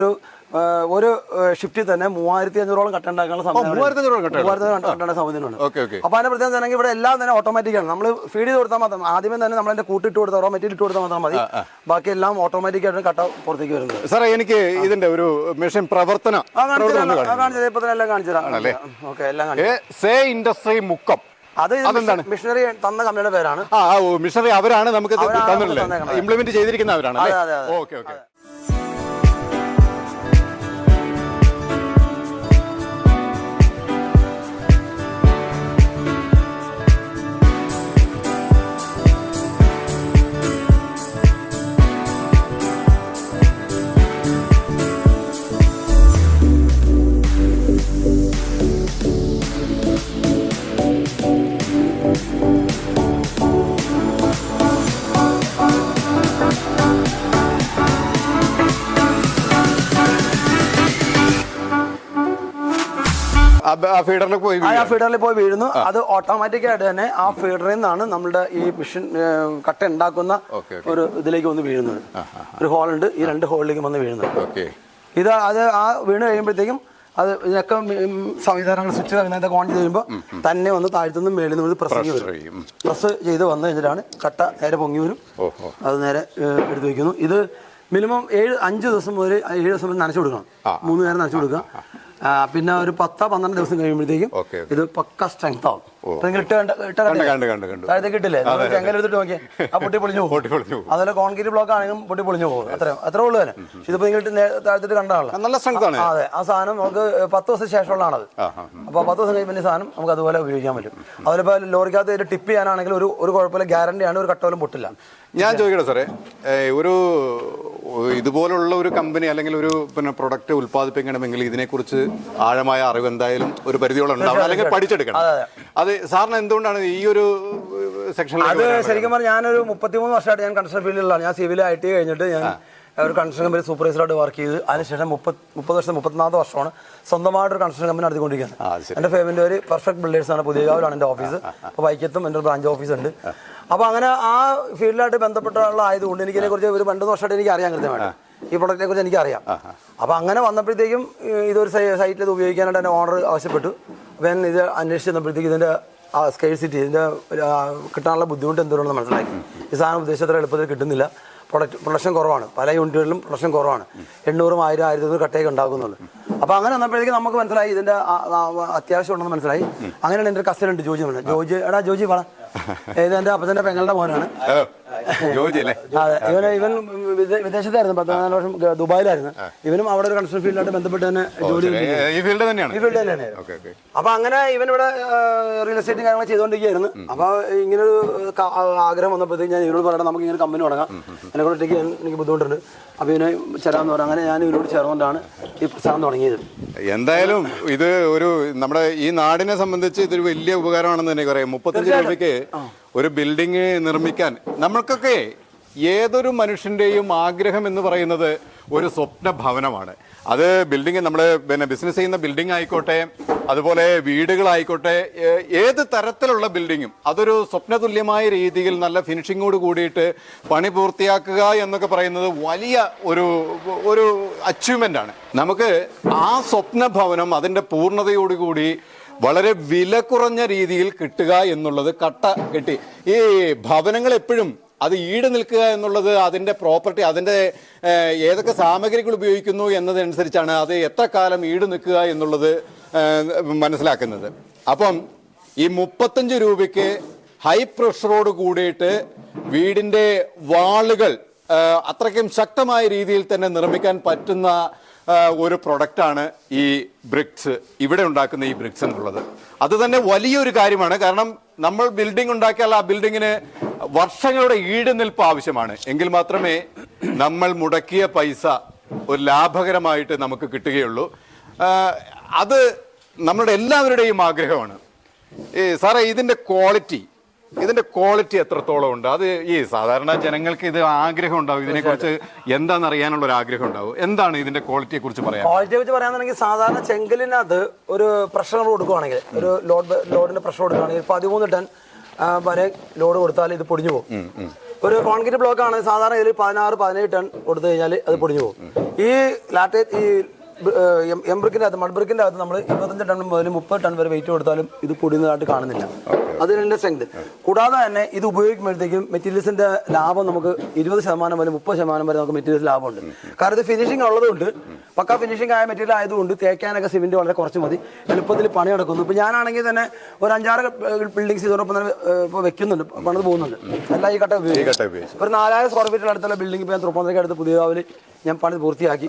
ഒരു ഒരു ഷിഫ്റ്റിൽ തന്നെ മൂവായിരത്തി അഞ്ഞൂറോളം കട്ട ഉണ്ടാക്കാനുള്ള കട്ട ഓക്കെ അപ്പൊ അതിന്റെ പ്രത്യേകം തന്നെ ഇവിടെ എല്ലാം തന്നെ ഓട്ടോമാറ്റിക് ആണ്. നമ്മൾ ഫീഡ് ചെയ്ത് കൊടുത്താൽ മാത്രം ആദ്യമേ തന്നെ നമ്മൾ അതിന്റെ കൂട്ടിട്ട് കൊടുത്താൽ റോ മെറ്റീരിയൽ ഇട്ട് കൊടുത്താൽ മാത്രം മതി. ബാക്കി എല്ലാം ഓട്ടോമാറ്റിക് ആയിട്ട് കട്ട പുറത്തേക്ക് വരുന്നത്. സാറേ എനിക്ക് ഇതിന്റെ ഒരു മെഷീൻ പ്രവർത്തന കാണിച്ചു പ്രവർത്തനം ഒന്ന് തരാം. കാണിക്കൂ. ഇപ്പൊ തന്നെ എല്ലാം കാണിച്ചു തരാം. ഓക്കെ എല്ലാം സേ ഇൻഡസ്ട്രി മുക്കം. അത്? മിഷനറി തന്ന കമ്പനിയുടെ പേരാണ്. മിഷണറി അവരാണ് നമുക്ക് അവരാണ്. ഇംപ്ലിമെന്റ് അതെ, അതെ. Okay okay. ആ ഫീഡറിൽ പോയി ആ ഫീഡറിൽ പോയി വീഴുന്നു. അത് ഓട്ടോമാറ്റിക് ആയിട്ട് തന്നെ ആ ഫീഡറിൽ നിന്നാണ് നമ്മുടെ ഈ മിഷൻ കട്ട ഉണ്ടാക്കുന്ന ഒരു ഇതിലേക്ക് വന്ന് വീഴുന്നത്. ഒരു ഹോൾ ഉണ്ട്. ഈ രണ്ട് ഹോളിലേക്ക് വന്ന് വീഴുന്നത്. ഇത് അത് ആ വീണ് കഴിയുമ്പോഴത്തേക്കും അത് ഇതിനൊക്കെ സംവിധാനങ്ങൾ സ്വിച്ച് സംവിധാനത്തൊക്കെ ഓൺ ചെയ്യുമ്പോൾ തന്നെ വന്ന് താഴ്ത്തുനിന്ന് മേളിൽ നിന്ന് പ്രസ് ചെയ്ത് പ്രസ് ചെയ്ത് വന്നു കഴിഞ്ഞിട്ടാണ് കട്ട നേരെ പൊങ്ങി വരും. അത് നേരെ എടുത്തു വയ്ക്കുന്നു ഇത് മിനിമം ഏഴ് അഞ്ച് ദിവസം മുതൽ ഏഴ് ദിവസം നനച്ചു കൊടുക്കണം. മൂന്ന് നേരം നനച്ചു കൊടുക്കുക. പിന്നെ ഒരു പത്തോ പന്ത്രണ്ട് ദിവസം കഴിയുമ്പോഴത്തേക്കും ഇത് പക്ക സ്ട്രെങ്ത് ആവും. ഇപ്പൊ അതുപോലെ കോൺക്രീറ്റ് ബ്ലോക്ക് ആണെങ്കിലും പൊട്ടി പൊളിഞ്ഞു പോകും. അത്ര അത്ര ഉള്ളു തന്നെ. ഇതിപ്പോ നിങ്ങൾ നേ- കണ്ടാണല്ലോ നല്ല സ്ട്രെങ്ത് അതെ. ആ സാധനം നമുക്ക് പത്ത് ദിവസം ശേഷമുള്ളതാണത്. അപ്പോൾ പത്ത് ദിവസം കഴിയുമ്പോൾ സാധനം നമുക്ക് അതുപോലെ ഉപയോഗിക്കാൻ പറ്റും. അതുപോലെ ഇപ്പോൾ ലോറിക്കകത്ത് ടിപ്പ് ചെയ്യാനാണെങ്കിൽ ഒരു ഒരു കുഴപ്പമില്ല. ഗ്യാരണ്ടിയാണ് ഒരു കട്ടോലും പൊട്ടില്ല. ഞാൻ ചോദിക്കട്ടെ സാറേ ഒരു ഇതുപോലുള്ള ഒരു കമ്പനി അല്ലെങ്കിൽ ഒരു പിന്നെ പ്രൊഡക്റ്റ് ഉൽപ്പാദിപ്പിക്കണമെങ്കിൽ ഇതിനെക്കുറിച്ച് ആഴമായ അറിവ് എന്തായാലും ഒരു പരിധിയോളം ഉണ്ടാവണം. അല്ലെങ്കിൽ പഠിച്ചെടുക്കണം. അത് സാറിന് എന്തുകൊണ്ടാണ് ഈ ഒരു സെക്ഷൻ അത് ശരിക്കും പറഞ്ഞാൽ ഞാനൊരു മുപ്പത്തിമൂന്ന് വർഷമായിട്ട് ഞാൻ കൺസ്ട്രക്ഷൻ ഫീൽഡിലാണ് ഞാൻ സിവിൽ ഐ ടി കഴിഞ്ഞിട്ട് ഞാൻ ഒരു കൺസ്ട്രക്ഷൻ കമ്പനി സൂപ്പർവൈസറായിട്ട് വർക്ക് ചെയ്ത് അതിനുശേഷം മുപ്പത് മുപ്പത് വർഷം മുപ്പത്തിനാല് വർഷമാണ് സ്വന്തമായിട്ട് ഒരു കൺസ്ട്രക്ഷൻ കമ്പനി നടത്തിക്കൊണ്ടിരിക്കുന്നത് എന്റെ ഫേമിന്റെ ഒരു പെർഫെക്റ്റ് ബിൽഡേഴ്സ് ആണ് പുതിയ പുതിയകാവിലാണ് എന്റെ ഓഫീസ് അപ്പോൾ വൈക്കത്തും എന്റെ ബ്രാഞ്ച് ഓഫീസ് ഉണ്ട്. അപ്പോൾ അങ്ങനെ ആ ഫീൽഡിലായിട്ട് ബന്ധപ്പെട്ടുള്ള ആയതുകൊണ്ട് എനിക്ക് ഇതിനെക്കുറിച്ച് ഒരു രണ്ട് വർഷമായിട്ട് എനിക്ക് അറിയാൻ കൃത്യമായിട്ട്. ഈ പ്രൊഡക്റ്റിനെ കുറിച്ച് എനിക്കറിയാം. അപ്പോൾ അങ്ങനെ വന്നപ്പോഴത്തേക്കും ഇതൊരു സൈറ്റിൽ ഇത് ഉപയോഗിക്കാനായിട്ട് എന്റെ ഓർഡർ ആവശ്യപ്പെട്ടു. ഞാൻ ഇത് അന്വേഷിച്ച് ചെന്നപ്പോഴത്തേക്ക് ഇതിന്റെ ആ സ്കേഴ്സിറ്റി ഇതിന്റെ കിട്ടാനുള്ള ബുദ്ധിമുട്ട് എന്തുകൊണ്ടെന്ന് മനസ്സിലാക്കി. ഈ സാധനം ഉദ്ദേശിച്ചത്ര എളുപ്പത്തിൽ കിട്ടുന്നില്ല. പ്രൊഡക്റ്റ് പ്രൊഡക്ഷൻ കുറവാണ്. പല യൂണിറ്റുകളിലും പ്രൊഡക്ഷൻ കുറവാണ്. എണ്ണൂറും ആയിരം ആയിരത്തി എണ്ണൂറ് കട്ടയൊക്കെ ഉണ്ടാക്കുന്നുള്ളൂ അപ്പോൾ അങ്ങനെ വന്നപ്പോഴേക്കും നമുക്ക് മനസ്സിലായി ഇതിന്റെ അത്യാവശ്യം ഉണ്ടെന്ന് മനസ്സിലായി. അങ്ങനെയാണ് എന്റെ ഒരു കസ്റ്റൻ ഉണ്ട് ജോജി പറഞ്ഞത് ജോജി എടാ ജോജി പറ ഇത് എന്റെ അപ്പച്ചന്റെ പെങ്ങളുടെ മോനാണ്. അതെ ഇവൻ ഇവൻ വിദേശത്തായിരുന്നു. പത്ത് നാല് വർഷം ദുബായിലായിരുന്നു. ഇവനും അവിടെ ഒരു കൺസ്ട്രക്ഷൻ ഫീൽഡായിട്ട് ബന്ധപ്പെട്ട് തന്നെ ജോലി ഈ ഫീൽഡ് തന്നെയാണ്. ഈ ഫീൽഡ് തന്നെയാണ്. അപ്പൊ അങ്ങനെ ഇവൻ ഇവിടെ റിയൽ എസ്റ്റേറ്റും കാര്യങ്ങൾ ചെയ്തുകൊണ്ടിരിക്കുകയായിരുന്നു അപ്പൊ ഇങ്ങനെ ഒരു ആഗ്രഹം വന്നപ്പോഴത്തേക്ക് ഞാൻ ഇവരോട് പറയണം നമുക്ക് ഇങ്ങനെ കമ്പനി തുടങ്ങാം. എന്നെ കൂടെ ഒറ്റയ്ക്ക് എനിക്ക് ബുദ്ധിമുട്ടുണ്ട്. അപ്പൊ ഇവനെ ചേരാന്ന് പറഞ്ഞു. അങ്ങനെ ഞാൻ ഇവരോട് ചേർന്നുകൊണ്ടാണ് ഈ പ്രസ്ഥാനം തുടങ്ങിയത്. എന്തായാലും ഇത് ഒരു നമ്മുടെ ഈ നാടിനെ സംബന്ധിച്ച് ഇതൊരു വലിയ ഉപകാരമാണെന്ന് തന്നെ പറയാം. മുപ്പത്തഞ്ച് രൂപയ്ക്ക് ഒരു ബിൽഡിംഗ് നിർമ്മിക്കാൻ നമ്മൾക്കൊക്കെ ഏതൊരു മനുഷ്യന്റെയും ആഗ്രഹം എന്ന് പറയുന്നത് ഒരു സ്വപ്ന ഭവനമാണ്. അത് ബിൽഡിംഗ് നമ്മൾ പിന്നെ ബിസിനസ് ചെയ്യുന്ന ബിൽഡിംഗ് ആയിക്കോട്ടെ അതുപോലെ വീടുകളായിക്കോട്ടെ ഏത് തരത്തിലുള്ള ബിൽഡിങ്ങും അതൊരു സ്വപ്നതുല്യമായ രീതിയിൽ നല്ല ഫിനിഷിങ്ങോട് കൂടിയിട്ട് പണി പൂർത്തിയാക്കുക എന്നൊക്കെ പറയുന്നത് വലിയ ഒരു ഒരു അച്ചീവ്മെന്റ് ആണ്. നമുക്ക് ആ സ്വപ്ന ഭവനം അതിന്റെ പൂർണതയോടുകൂടി വളരെ വില കുറഞ്ഞ രീതിയിൽ കിട്ടുക എന്നുള്ളത് കട്ട കെട്ടി. ഈ ഭവനങ്ങൾ എപ്പോഴും അത് ഈട് നിൽക്കുക എന്നുള്ളത് അതിന്റെ പ്രോപ്പർട്ടി അതിന്റെ ഏതൊക്കെ സാമഗ്രികൾ ഉപയോഗിക്കുന്നു എന്നതനുസരിച്ചാണ് അത് എത്ര കാലം ഈട് നിൽക്കുക എന്നുള്ളത് മനസ്സിലാക്കുന്നത്. അപ്പം ഈ മുപ്പത്തഞ്ച് രൂപയ്ക്ക് ഹൈ പ്രഷറോട് കൂടിയിട്ട് വീടിന്റെ വാളുകൾ അത്രയ്ക്കും ശക്തമായ രീതിയിൽ തന്നെ നിർമ്മിക്കാൻ പറ്റുന്ന ഒരു പ്രൊഡക്റ്റാണ് ഈ ബ്രിക്സ് ഇവിടെ ഉണ്ടാക്കുന്ന ഈ ബ്രിക്സ് എന്നുള്ളത്. അത് തന്നെ വലിയൊരു കാര്യമാണ്. കാരണം നമ്മൾ ബിൽഡിംഗ് ഉണ്ടാക്കിയാൽ ആ ബിൽഡിങ്ങിന് വർഷങ്ങളുടെ ഈട് നിൽപ്പ് ആവശ്യമാണ്. എങ്കിൽ മാത്രമേ നമ്മൾ മുടക്കിയ പൈസ ഒരു ലാഭകരമായിട്ട് നമുക്ക് കിട്ടുകയുള്ളൂ. അത് നമ്മുടെ എല്ലാവരുടെയും ആഗ്രഹമാണ്. ഈ സാറേ ഇതിന്റെ ക്വാളിറ്റി ഇതിന്റെ ക്വാളിറ്റി എത്രത്തോളം ഉണ്ട്? അത് ഈ സാധാരണ ജനങ്ങൾക്ക് ഇത് ആഗ്രഹം ഉണ്ടാവും. ഇതിനെക്കുറിച്ച് എന്താണെന്ന് അറിയാനുള്ള ഒരു ആഗ്രഹം ഉണ്ടാവും. എന്താണ് ഇതിന്റെ ക്വാളിറ്റിയെ കുറിച്ച് പറയാം ക്വാളിറ്റിയെ കുറിച്ച് പറയാന്നുണ്ടെങ്കിൽ സാധാരണ ചെങ്കലിനകത്ത് ഒരു പ്രഷർ കൊടുക്കുകയാണെങ്കിൽ ഒരു ലോഡ് ലോഡിന്റെ പ്രഷർ കൊടുക്കുകയാണെങ്കിൽ പതിമൂന്ന് ടൺ വരെ ലോഡ് കൊടുത്താൽ ഇത് പൊടിഞ്ഞു പോകും. ഒരു കോൺക്രീറ്റ് ബ്ലോക്ക് ആണ് സാധാരണ ഇതിൽ പതിനാറ് പതിനേഴ് ടൺ കൊടുത്തു കഴിഞ്ഞാൽ അത് പൊടിഞ്ഞു പോകും. ഈ ലാറ്റേ ഈ എംബ്രിക്കിന്റെ അകത്ത് മൺബ്രിക്കിന്റെ അകത്ത് നമ്മൾ ഇരുപത്തഞ്ച് ടൺ മുതൽ മുപ്പത് ടൺ വരെ വെയിറ്റ് കൊടുത്താലും ഇത് പൊടിയുന്നതായിട്ട് കാണുന്നില്ല. അതിന്റെ സ്ട്രെങ്ത് കൂടാതെ തന്നെ ഇത് ഉപയോഗിക്കുമ്പോഴത്തേക്കും മെറ്റീരിയൽസിന്റെ ലാഭം നമുക്ക് ഇരുപത് ശതമാനം വരെ മുപ്പത് ശതമാനം വരെ നമുക്ക് മെറ്റീരിയൽസ് ലാഭമുണ്ട്. കാരണം ഇത് ഫിനിഷിംഗ് ഉള്ളതുകൊണ്ട് പക്ക ഫിനിഷിംഗ് ആയ മെറ്റീരിയൽ ആയതുകൊണ്ട് തേക്കാനൊക്കെ സിമെന്റ് വളരെ കുറച്ച് മതി. എളുപ്പത്തിൽ പണി നടക്കുന്നു. ഇപ്പൊ ഞാനാണെങ്കിൽ തന്നെ ഒരു അഞ്ചാറ് ബിൽഡിങ്സ് ഇതോടൊപ്പം തന്നെ ഇപ്പോൾ വെക്കുന്നുണ്ട്. പണിത് പോകുന്നുണ്ട്. എല്ലാം ഈ കട്ട ഉപയോഗിക്കും. ഒരു നാലായിരം സ്ക്വയർ ഫീറ്റിൽ അടുത്തുള്ള ബിൽഡിംഗ് ഇപ്പോൾ ഞാൻ തൃപ്പൂണിക്ക് അടുത്ത് പുതിയ ഞാൻ പണി പൂർത്തിയാക്കി.